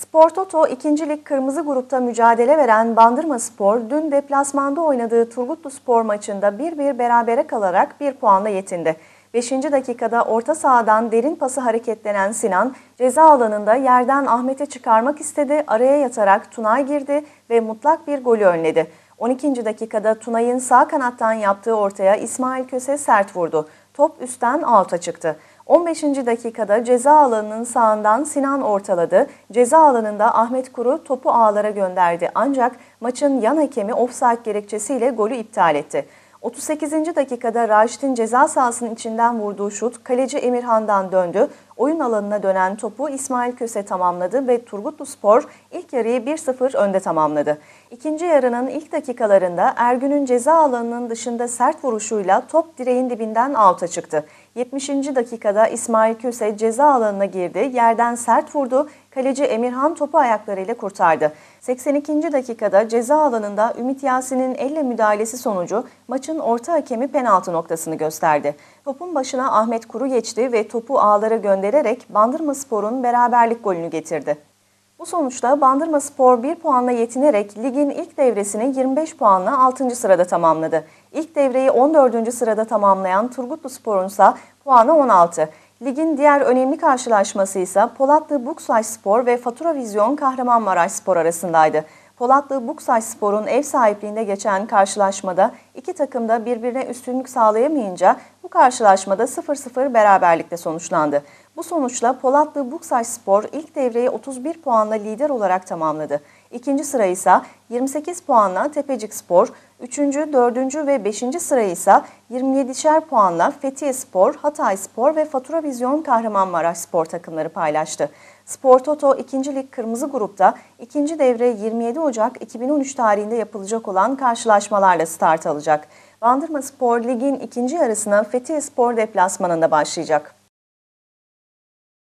Spor Toto 2. Lig Kırmızı Grup'ta mücadele veren Bandırma Spor dün deplasmanda oynadığı Turgutlu Spor maçında 1-1 berabere kalarak 1 puanla yetindi. 5. dakikada orta sahadan derin pası hareketlenen Sinan ceza alanında yerden Ahmet'e çıkarmak istedi. Araya yatarak Tunay girdi ve mutlak bir golü önledi. 12. dakikada Tunay'ın sağ kanattan yaptığı ortaya İsmail Köse sert vurdu. Top üstten alta çıktı. 15. dakikada ceza alanının sağından Sinan ortaladı. Ceza alanında Ahmet Kuru topu ağlara gönderdi ancak maçın yan hakemi offside gerekçesiyle golü iptal etti. 38. dakikada Raşit'in ceza sahasının içinden vurduğu şut kaleci Emirhan'dan döndü. Oyun alanına dönen topu İsmail Köse tamamladı ve Turgutlu Spor ilk yarıyı 1-0 önde tamamladı. İkinci yarının ilk dakikalarında Ergün'ün ceza alanının dışında sert vuruşuyla top direğin dibinden alta çıktı. 70. dakikada İsmail Köse ceza alanına girdi, yerden sert vurdu, kaleci Emirhan topu ayaklarıyla kurtardı. 82. dakikada ceza alanında Ümit Yasin'in elle müdahalesi sonucu maçın orta hakemi penaltı noktasını gösterdi. Topun başına Ahmet Kuru geçti ve topu ağlara göndererek Bandırma Spor'un beraberlik golünü getirdi. Bu sonuçta Bandırma Spor 1 puanla yetinerek ligin ilk devresini 25 puanla 6. sırada tamamladı. İlk devreyi 14. sırada tamamlayan Turgutlu Spor'un ise puanı 16. Ligin diğer önemli karşılaşması ise Polatlı Buksaş Spor ve Fatura Vizyon Kahramanmaraş Spor arasındaydı. Polatlı Buksaş Spor'un ev sahipliğinde geçen karşılaşmada iki takım da birbirine üstünlük sağlayamayınca bu karşılaşmada 0-0 beraberlikle sonuçlandı. Bu sonuçla Polatlı Buksaş Spor ilk devreyi 31 puanla lider olarak tamamladı. İkinci sırayı ise 28 puanla Tepecik Spor, 3. 4. ve 5. sırayı ise 27'şer puanla Fethiye Spor, Hatay Spor ve Fatura Vizyon Kahramanmaraş Spor takımları paylaştı. Spor Toto 2. Lig Kırmızı Grup'ta 2. devre 27 Ocak 2013 tarihinde yapılacak olan karşılaşmalarla start alacak. Bandırma Spor Lig'in ikinci yarısına Fethiye Spor deplasmanında başlayacak.